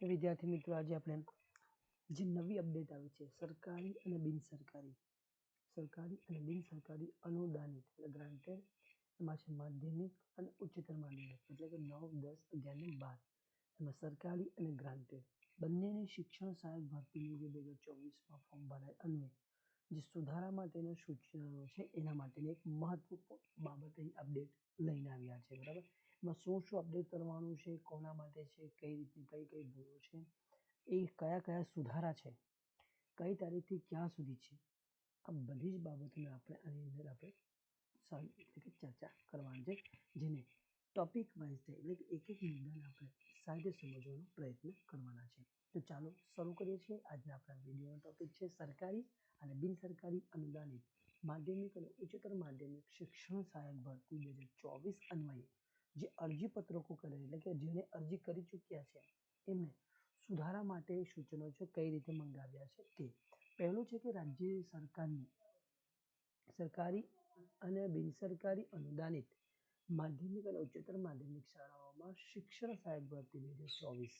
વિદ્યાર્થી મિત્રો, આજે આપણે જે નવી અપડેટ આવી છે, સરકારી અને બિનસરકારી, સરકારી અને બિનસરકારી અનુદાનિત એટલે ગ્રાન્ટેડ એમાં છે માધ્યમિક અને ઉચ્ચતર માધ્યમિક, એટલે કે નવ, દસ, અગિયાર ને બાર. એમાં સરકારી અને ગ્રાન્ટેડ બંનેની શિક્ષણ સહાયક ભરતીની જે બે હજાર ચોવીસમાં ફોર્મ ભરાય અન્વે જે સુધારા માટેના સૂચનો છે, એના માટેની એક મહત્વપૂર્ણ બાબત અહીં અપડેટ લઈને આવ્યા છે, બરાબર? એમાં શું શું અપડેટ કરવાનું છે, કોના માટે છે, કઈ રીતની કઈ કઈ ભૂલો છે, એ કયા કયા સુધારા છે, કઈ તારીખથી ક્યાં સુધી છે, આ બધી જ બાબતોને આપણે આની અંદર આપણે સારી એટલે કે ચર્ચા કરવાની છે, જેને ટોપિક વાઇઝ છે એટલે કે એક એક મુદ્દાને આપણે સારી સમજવાનો પ્રયત્ન કરવાના છે. તો ચાલો શરૂ કરીએ છીએ. આજના આપણા વિડીયોનો ટોપિક છે સરકારી અને બિનસરકારી અનુદાનિત માધ્યમિક અને ઉચ્ચતર માધ્યમિક શિક્ષણ સહાયક ભરતી બે હજાર ચોવીસ અન્વયે જે અરજીપત્રકો કરે, એટલે કે જેને અરજી કરી ચૂક્યા છે, એમને સુધારા માટે સૂચનો છે કઈ રીતે મંગાવ્યા છે તે. પહેલું છે કે રાજ્ય સરકારની સરકારી અને બિનસરકારી અનુદાનિત માધ્યમિક અને ઉચ્ચતર માધ્યમિક શાળાઓમાં શિક્ષણ સહાયક ભરતી બે ચોવીસ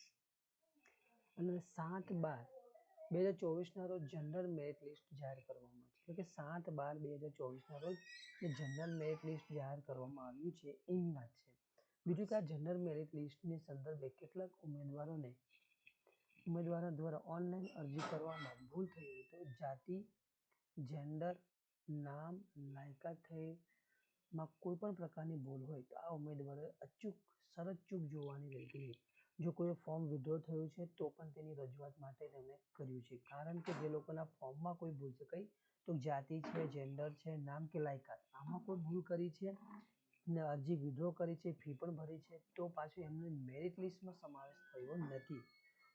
અને સાત બાર બે હજાર ચોવીસના રોજ જનરલ મેરિટ લિસ્ટ જાહેર કરવામાં છે એટલે કે સાત બાર બે હજાર ચોવીસના રોજ જનરલ મેરિટ લિસ્ટ જાહેર કરવામાં આવ્યું છે, એની વાત છે. બીજું કે આ જનરલ મેરિટ લિસ્ટની સંદર્ભે કેટલાક ઉમેદવારોને, ઉમેદવારો દ્વારા ઓનલાઈન અરજી કરવામાં ભૂલ થઈ હોય તો જાતિ જેન્ડર નામ, લાયકાત થયેમાં કોઈ પણ પ્રકારની ભૂલ હોય તો આ ઉમેદવારોએ અચૂક સરત ચૂક જોવાની રહેતી નહીં જો કોઈ ફોર્મ વિડ્રો થયું છે, તો પણ તેની રજૂઆત માટે તેમણે કર્યું છે. કારણ કે જે લોકોના ફોર્મમાં કોઈ ભૂલ છે, કઈ? તો જાતિ છે જેન્ડર છે, નામ કે લાયકાત, આમાં કોઈ ભૂલ કરી છે? ને અરજી વિડ્રો કરી છે ફી પણ ભરી છે, તો પાછું એમને મેરિટ લિસ્ટમાં સમાવેશ થયો નથી.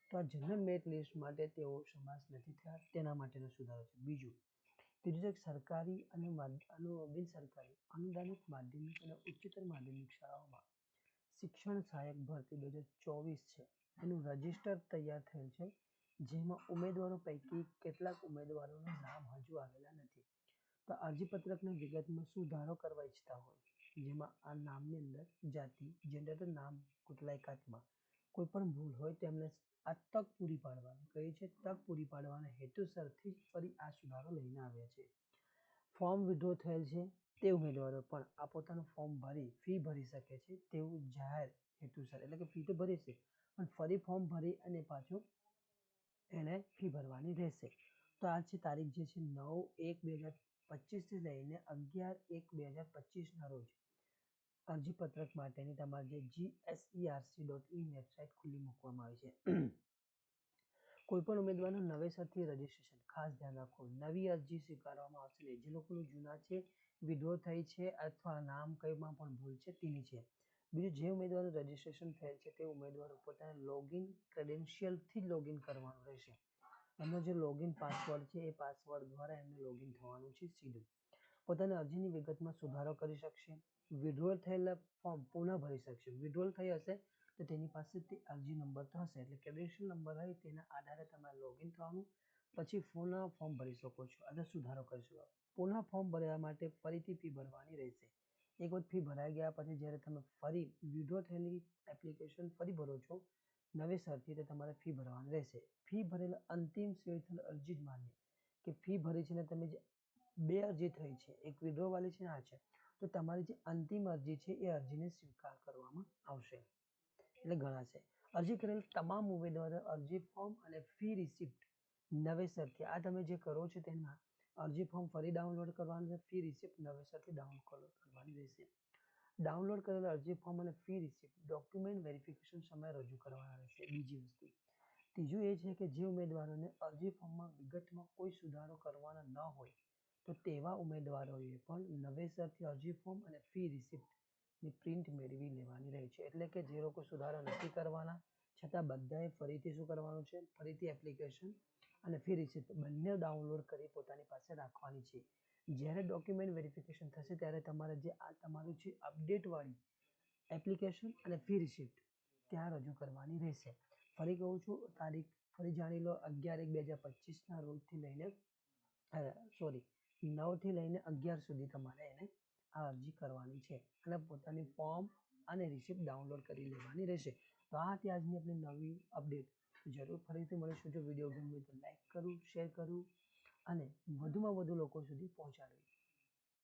તો આ જનરલ મેરિટ લિસ્ટ માટે તેઓ સમાવેશ નથી થયા, તેના માટેનો સુધારો છે. બીજું, ત્રીજું છે સરકારી અને બિન સરકારી અનુદાનિત માધ્યમિક અને ઉચ્ચતર માધ્યમિક શાળાઓમાં શિક્ષણ સહાયક ભરતી બે હજાર ચોવીસ છે. એનું રજિસ્ટર તૈયાર થયેલ છે, જેમાં ઉમેદવારો પૈકી કેટલાક ઉમેદવારોનું નામ હજુ આવેલા નથી. તો અરજીપત્રકની વિગતમાં સુધારો કરવા ઈચ્છતા હોય જેમાં આ નામની અંદર જાતિ જેન્ડર નામ લાયકાતમાં કોઈ પણ ભૂલ હોય તેમને આ તક પૂરી પાડવાની. કહે છે, તક પૂરી પાડવાના હેતુસરથી ફરી આ સુધારો લઈને આવ્યા છે. ફોર્મ વિડ્રો થયેલ છે તે ઉમેદવારો પણ આ પોતાનું ફોર્મ ભરી, ફી ભરી શકે છે તેવું જાહેર હેતુસર, એટલે કે ફી તો ભરી છે, પણ ફરી ફોર્મ ભરી અને પાછું એને ફી ભરવાની રહેશે. તો આ છે તારીખ જે છે નવ એક બે હજાર પચીસથી લઈને અગિયાર એક બે હજાર પચીસના રોજ અરજીપત્રક માટેની તમારી જે જીએસઈઆરસી ડોટ ઇન વેબસાઇટ ખુલ્લી મૂકવામાં આવી છે. કોઈપણ ઉમેદવારનું નવેસરથી રજીસ્ટ્રેશન ખાસ ધ્યાન રાખો. નવી અરજી સ્વીકારવામાં આવશે નહીં. જે લોકોનું જૂના છે વિધવો થઈ છે અથવા નામ કઈમાં પણ ભૂલ છે, તેની છે. બીજું, જે ઉમેદવારનું રજીસ્ટ્રેશન થયેલ છે, તે ઉમેદવારો પોતાના લોગિન ક્રેડેન્શિયલથી જ લોગિન કરવાનું રહેશે. એમનો જે લોગિન પાસવર્ડ છે, એ પાસવર્ડ દ્વારા એમને લોગિન થવાનું છે સીધું. પોતાની અરજીની વિગતમાં સુધારો કરી શકશે વિડ્રોલ થયેલા ફોર્મ પુનઃ ભરી શકશે. વિડ્રોલ થઈ હશે તો તેની પાસે તે અરજી નંબર થશે એટલે ક્રેડેન્શિયલ નંબર હોય તેના આધારે તમારે લોગિન થવાનું, પછી પુનઃ ફોર્મ ભરી શકો છો અથવા સુધારો કરી શકો. પુનઃ ફોર્મ ભરવા માટે ફરીથી ફી ભરવાની રહેશે. એક વખત ફી ભરાઈ ગયા પછી જ્યારે તમે ફરી વિડ્રો થયેલી એપ્લિકેશન ફરી ભરો છો નવેસરથી તો તમારે ફી ભરવાની રહેશે. ફી ભરેલ અંતિમ સેવ અરજી જ માન્ય. કે ફી ભરી છે ને તમે જે બે અરજી થઈ છે, એક વિડ્રોવાળી છે ને આ છે, તો તમારી જે અંતિમ અરજી છે એ અરજીને સ્વીકાર કરવામાં આવશે. એટલે ગણાશે અરજી કરેલ તમામ ઉમેદવારો અરજી ફોર્મ અને ફી રિસિપ્ટ નવેસરથી આ તમે જે કરો છો તેમાં અરજી ફોર્મ ફરી ડાઉનલોડ કરવાનું છે ફી રિસિપ્ટ નવેસરથી ડાઉનલોડ કરવાની રહેશે. ડાઉનલોડ કરેલા અરજી ફોર્મ અને ફી રિસિપ્ટ, ડોક્યુમેન્ટ વેરિફિકેશન સમયે રજૂ કરવાના રહેશે. બીજી વસ્તુ, ત્રીજું એ છે કે જે ઉમેદવારોને અરજી ફોર્મમાં વિગતમાં કોઈ સુધારો કરવાના ન હોય, તો તેવા ઉમેદવારોએ પણ નવેસરથી અરજી ફોર્મ અને ફી રિસિપ્ટની પ્રિન્ટ મેળવી લેવાની રહે છે. એટલે કે જે લોકો સુધારો નથી કરવાના, છતાં બધાએ ફરીથી શું કરવાનું છે? ફરીથી એપ્લિકેશન અને ફી રિસિપ્ટ બંને ડાઉનલોડ કરી પોતાની પાસે રાખવાની છે. જ્યારે ડોક્યુમેન્ટ વેરિફિકેશન થશે ત્યારે તમારે જે આ તમારું છે અપડેટવાળી એપ્લિકેશન અને ફી રિસિપ્ટ ત્યાં રજૂ કરવાની રહેશે. ફરી કહું છું, તારીખ ફરી જાણી લો, અગિયાર એક બે હજાર પચીસના રોજથી લઈને સોરી નવથી લઈને અગિયાર સુધી તમારે એને આ અરજી કરવાની છે અને પોતાની ફોર્મ અને રિસિપ્ટ ડાઉનલોડ કરી લેવાની રહેશે. તો આ હતી આજની આપણી નવી અપડેટ જરૂર ફરીથી મળીશું. જો વીડિયો ગમ્યો તો લાઈક કરું શેર કરવું અને વધુમાં વધુ લોકો સુધી પહોંચાડવી